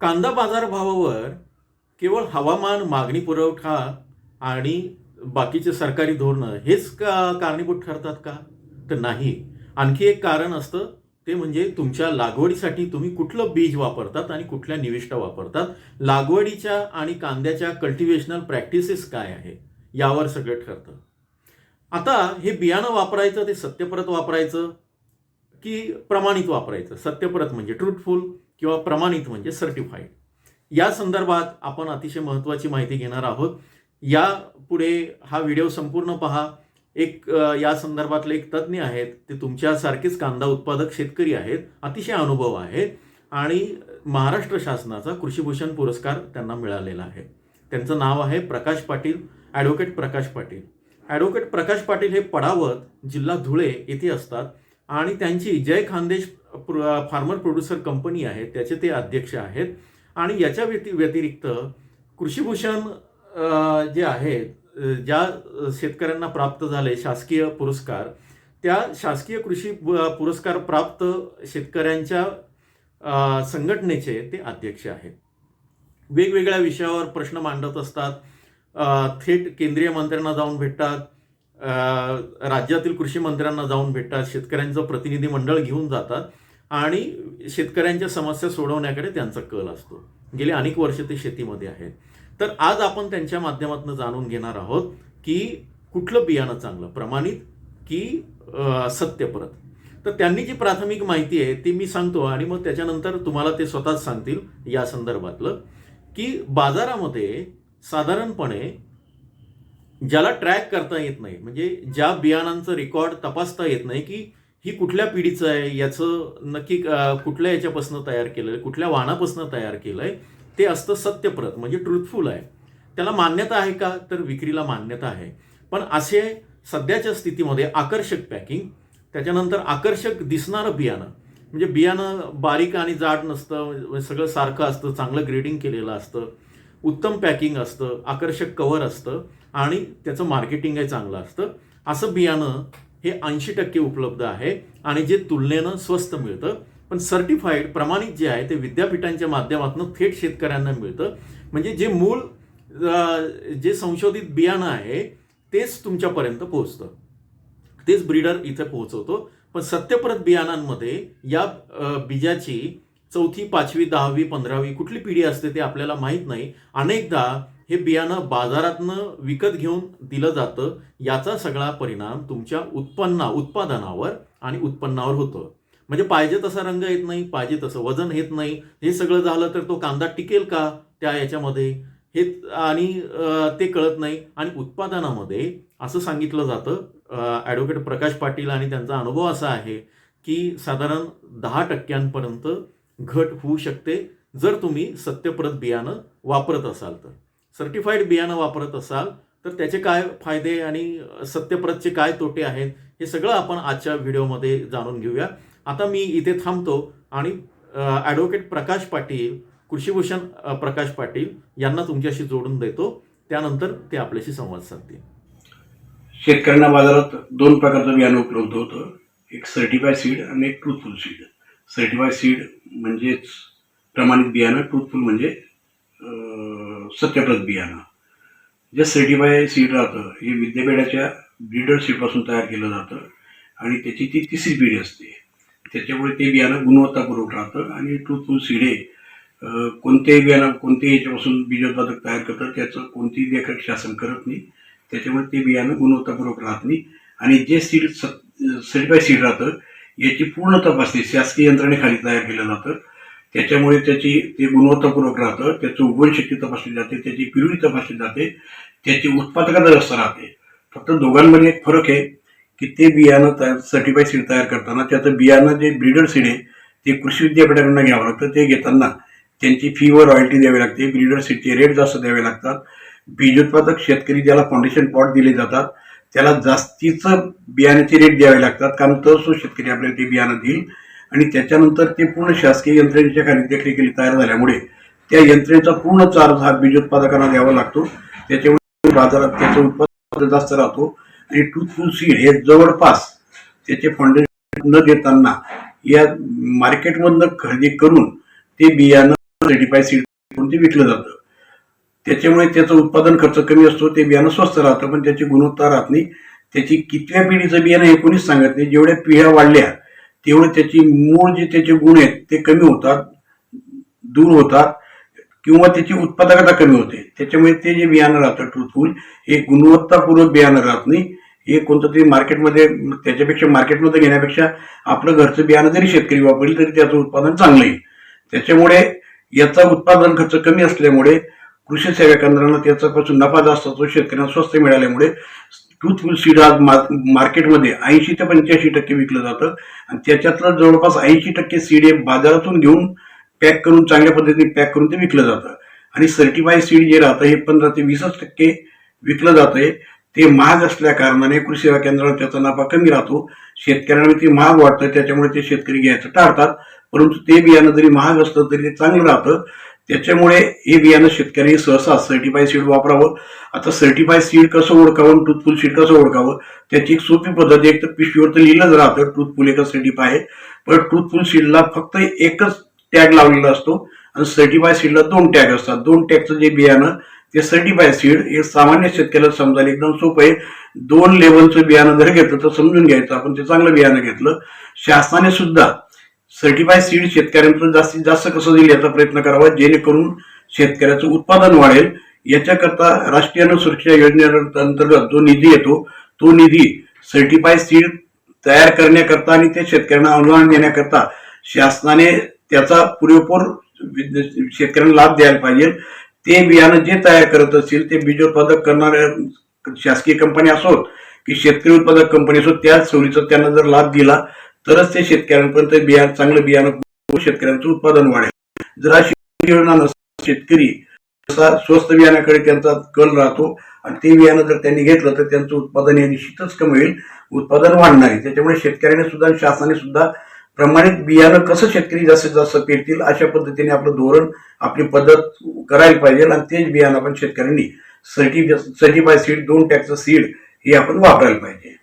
कांदा बाजारभावावर केवळ हवामान मागणी पुरवठा आणि बाकीचे सरकारी धोरणं हेच का कारणीभूत ठरतात का? तर नाही. आणखी एक कारण असतं ते म्हणजे तुमच्या लागवडीसाठी तुम्ही कुठलं बीज वापरतात आणि कुठल्या निविष्ठा वापरतात? लागवडीच्या आणि कांद्याच्या कल्टिवेशनल प्रॅक्टिसेस काय आहे? यावर सगळं ठरतं. आता हे बियाणं वापरायचं ते सत्यप्रत वापरायचं की प्रमाणित वापरायचं? सत्यप्रत म्हणजे ट्रूथफुल. किंवा प्रमाणित म्हणजे सर्टिफाईड या संदर्भात आपण अतिशय महत्त्वाची माहिती घेणार आहोत. या पुढे हा व्हिडिओ संपूर्ण पहा. एक या संदर्भातले एक तज्ज्ञ आहेत. ते तुमच्यासारखेच कांदा उत्पादक शेतकरी आहेत. अतिशय अनुभव आहे. आणि महाराष्ट्र शासनाचा कृषीभूषण पुरस्कार त्यांना मिळालेला आहे. त्यांचं नाव आहे प्रकाश पाटील ॲडव्होकेट प्रकाश पाटील. ॲडव्होकेट प्रकाश पाटील हे पडावत जिल्हा धुळे येथे असतात. आणि त्यांची जय खानदेश प्र- फार्मर प्रोड्युसर कंपनी आहे त्याचे ते अध्यक्ष आहेत. आणि याच्या व्यति व्यतिरिक्त कृषीभूषण जे आहे ज्या शेतकऱ्यांना प्राप्त झाले शासकीय पुरस्कार त्या शासकीय कृषी ब- पुरस्कार प्राप्त शेतकऱ्यांच्या संघटनेचे ते अध्यक्ष आहेत. वेगवेगळ्या विषयावर प्रश्न मांडत असतात. थेट केंद्रीय मंत्र्यांना जाऊन भेटतात. राज्यातील कृषी मंत्र्यांना जाऊन भेटतात शेतकऱ्यांचं प्रतिनिधी मंडळ घेऊन जातात आणि शेतकऱ्यांच्या समस्या सोडवण्याकडे त्यांचा कल असतो. गेली अनेक वर्ष ते शेतीमध्ये आहेत. तर आज आपण त्यांच्या माध्यमातून जाणून घेणार आहोत की कुठलं बियाणं चांगलं प्रमाणित की सत्यप्रत तर त्यांनी जी प्राथमिक माहिती आहे ती मी सांगतो आणि मग त्याच्यानंतर तुम्हाला ते स्वतःच सांगतील या संदर्भातलं की बाजारामध्ये साधारणपणे ज्याला ट्रॅक करता येत नाही. म्हणजे ज्या बियाणांचं रेकॉर्ड तपासता येत नाही की ही कुठल्या पिढीचं आहे याचं नक्की कुठल्या याच्यापासून तयार केलं आहे कुठल्या वाहनापासून तयार केलं आहे ते असतं सत्यप्रत म्हणजे ट्रुथफुल आहे. त्याला मान्यता आहे का? तर विक्रीला मान्यता आहे. पण असे सध्याच्या स्थितीमध्ये आकर्षक पॅकिंग त्याच्यानंतर आकर्षक दिसणारं बियाणं म्हणजे बियाणं बारीक आणि जाड नसतं सगळं सारखं असतं चांगलं ग्रेडिंग केलेलं असतं उत्तम पॅकिंग असतं आकर्षक कव्हर असतं आणि त्याचं मार्केटिंगही चांगलं असतं. असं बियाणं हे ऐंशी टक्के उपलब्ध आहे आणि जे तुलनेनं स्वस्त मिळतं. पण सर्टिफाईड प्रमाणित जे आहे ते विद्यापीठांच्या माध्यमातून थेट शेतकऱ्यांना मिळतं. म्हणजे जे मूळ जे संशोधित बियाणं आहे तेच तुमच्यापर्यंत पोहोचतं. तेच ब्रीडर इथे पोहोचवतो. पण सत्यप्रत बियाणांमध्ये या बीजाची चौथी पाचवी दहावी पंधरावी कुठली पिढी असते ते आपल्याला माहीत नाही. अनेकदा हे बियाणं बाजारातनं विकत घेऊन दिलं जातं. याचा सगळा परिणाम तुमच्या उत्पन्ना उत्पादनावर आणि उत्पन्नावर होतो. म्हणजे पाहिजे तसा रंग येत नाही पाहिजे तसं वजन येत नाही. हे सगळं झालं तर तो कांदा टिकेल का त्या याच्यामध्ये? हे आणि ते कळत नाही. आणि उत्पादनामध्ये असं सांगितलं जातं ॲडव्होकेट प्रकाश पाटील आणि त्यांचा अनुभव असा आहे की साधारण दहा टक्क्यांपर्यंत घट होऊ शकते जर तुम्ही सत्यप्रत बियाणं वापरत असाल तर. सर्टिफाईड बियाणं वापरत असाल तर त्याचे काय फायदे आणि सत्यप्रतचे काय तोटे आहेत हे सगळं आपण आजच्या व्हिडिओमध्ये जाणून घेऊया. आता मी इथे थांबतो आणि ॲडव्होकेट प्रकाश पाटील कृषीभूषण प्रकाश पाटील यांना तुमच्याशी जोडून देतो. त्यानंतर ते आपल्याशी संवाद साधतील. शेतकऱ्यांना बाजारात दोन प्रकारचं बियाणं उपलब्ध होतं. एक सर्टिफाय सीड आणि एक ट्रुथफुल सीड सर्टिफाय सीड म्हणजेच प्रमाणित बियाणं ट्रूथफुल म्हणजे सत्यप्रत बियाणं. जे सर्टिफाय सीड राहतं हे विद्यापीठाच्या ब्रीडर सीडपासून तयार केलं जातं आणि त्याची ती तिसरी पिढी असते. त्याच्यामुळे ते बियाणं गुणवत्तापूर्वक राहतं आणि ट्रूथफुल सीड हे कोणतेही बियाणं कोणत्याही याच्यापासून बीजोत्पादक तयार करतात त्याचं कोणतीही देखरेख शासन करत नाही. त्याच्यामुळे ते बियाणं गुणवत्तापूर्वक राहत नाही. आणि जे सीड सर्टिफाय सीड राहतं याची पूर्ण तपासणी शासकीय यंत्रणेखाली तयार केलं जातं त्याच्यामुळे त्याची ते गुणवत्तापूर्वक राहतं त्याचं उगवण शक्ती तपासली जाते त्याची पिरवी तपासली जाते त्याची उत्पादकता जास्त राहते. फक्त दोघांमध्ये एक फरक आहे की ते बियाणं तयार सर्टिफाईड सीड तयार करताना त्याचं बियाणं जे ब्रीडर सीड आहे ते कृषी विद्यापीठाकडून घ्यावं लागतं. ते घेताना त्यांची फी व रॉयल्टी द्यावी लागते. ब्रीडर सीडचे रेट जास्त द्यावे लागतात. बीजोत्पादक शेतकरी ज्याला फाउंडेशन पॉट दिले जातात त्याला जास्तीचं बियाण्याचे रेट द्यावे लागतात कारण तो तो शेतकरी आपल्याला ते बियाणं देईल. आणि त्याच्यानंतर ते पूर्ण शासकीय यंत्रणेच्या खाली देखरेखीला तयार झाल्यामुळे त्या यंत्रणेचा पूर्ण चार्ज हा बीजोत्पादकांना द्यावा लागतो. त्याच्यामुळे बाजारात त्याचं उत्पादन जास्त राहतो. आणि टू टू सीड हे जवळपास त्याचे फाउंडेशन न देताना या मार्केटमधनं खरेदी करून ते बियाणं रेडीफाय सीड करून ते विकलं जातं. त्याच्यामुळे त्याचं उत्पादन खर्च कमी असतो ते बियाणं स्वस्त राहतं पण त्याची गुणवत्ता राहत नाही. त्याची कितव्या पिढीचं बियाणं हे कोणीच सांगत नाही. जेवढ्या पिढ्या वाढल्या तेवढे त्याची मूळ जे त्याचे गुण आहेत ते कमी होतात दूर होतात किंवा त्याची उत्पादकता कमी होते. त्याच्यामुळे ते जे बियाणं राहतं ट्रुथफुल हे गुणवत्तापूर्वक बियाणं राहत नाही. हे कोणतं तरी मार्केटमध्ये त्याच्यापेक्षा मार्केटमध्ये घेण्यापेक्षा आपलं घरचं बियाणं जरी शेतकरी वापरली तरी त्याचं उत्पादन चांगलं येईल त्याच्यामुळे याचा उत्पादन खर्च कमी असल्यामुळे कृषी सेवा केंद्रांना त्याच्यापासून नफा जास्त असतो शेतकऱ्यांना स्वस्त मिळाल्यामुळे टूथफुल सीड आज मा- मार्केटमध्ये ऐंशी ते पंच्याऐंशी टक्के विकलं जातं. आणि त्याच्यातलं जवळपास ऐंशी टक्के सीड हे बाजारातून घेऊन पॅक करून चांगल्या पद्धतीने पॅक करून ते विकलं जातं. आणि सर्टिफाईड सीड जे राहतं हे पंधरा ते वीसच टक्के विकलं जातंय. ते महाग असल्या कारणाने कृषी सेवा केंद्रावर त्याचा नफा कमी राहतो. शेतकऱ्यांना ते महाग वाटतं त्याच्यामुळे ते शेतकरी घ्यायचं टाळतात. परंतु ते बियाणं जरी महाग असलं तरी ते चांगलं राहतं. त्याच्यामुळे हे बियाणं शेतकरी सहसा सर्टिफाईड सीड वापरावं. आता सर्टिफाईड सीड कसं ओळखावं? ट्रूथफुल सीड कसं ओळखावं? त्याची एक सोपी पद्धत एक तर पिशवीवर तर लिहिलंच राहतं ट्रूथफुल एकच सर्टिफाय आहे. पण ट्रूथफुल सीडला फक्त एकच टॅग लावलेला असतो आणि सर्टिफाय सीडला दोन टॅग असतात. दोन टॅगचं जे बियाणं ते सर्टिफाय सीड हे सामान्य शेतकऱ्याला समजायला एकदम सोपं आहे. दोन लेवलचं बियाणं जर घेतलं तर समजून घ्यायचं. आपण ते चांगलं बियाणं घेतलं. शासनाने सुद्धा सर्टिफाय सीड शेतकऱ्यांपर्यंत जास्तीत जास्त कसं देईल याचा प्रयत्न करावा जेणेकरून शेतकऱ्याचं उत्पादन वाढेल. याच्याकरता राष्ट्रीय अन्न सुरक्षा योजनेअंतर्गत जो निधी येतो तो निधी सर्टिफाय सीड तयार करण्याकरता आणि ते शेतकऱ्यांना अनुदान देण्याकरता शासनाने त्याचा पुरेपूर शेतकऱ्यांना लाभ द्यायला पाहिजे. ते बियाणं जे तयार करत असतील ते बीजोत्पादक करणाऱ्या शासकीय कंपनी असोत की शेतकरी उत्पादक कंपनी असोत त्या सोयीचा त्यांना जर लाभ दिला तरच ते शेतकऱ्यांपर्यंत बियाणं चांगलं बियाणं शेतकऱ्यांचं उत्पादन वाढेल. जर अशी योजना नसेल शेतकरी स्वस्त बियाण्याकडे त्यांचा कल राहतो आणि ते बियाणं जर त्यांनी घेतलं तर त्यांचं उत्पादन हे निश्चितच कमी होईल. उत्पादन वाढणार आहे. त्याच्यामुळे शेतकऱ्याने सुद्धा शासनाने सुद्धा प्रमाणित बियाणं कसं शेतकरी जास्तीत जास्त पेरतील अशा पद्धतीने आपलं धोरण आपली पद्धत करायला पाहिजे आणि तेच बियाणं आपण शेतकऱ्यांनी सर्टिफाय सर्टिफाय सीड दोन टॅक्सचं सीड हे आपण वापरायला पाहिजे.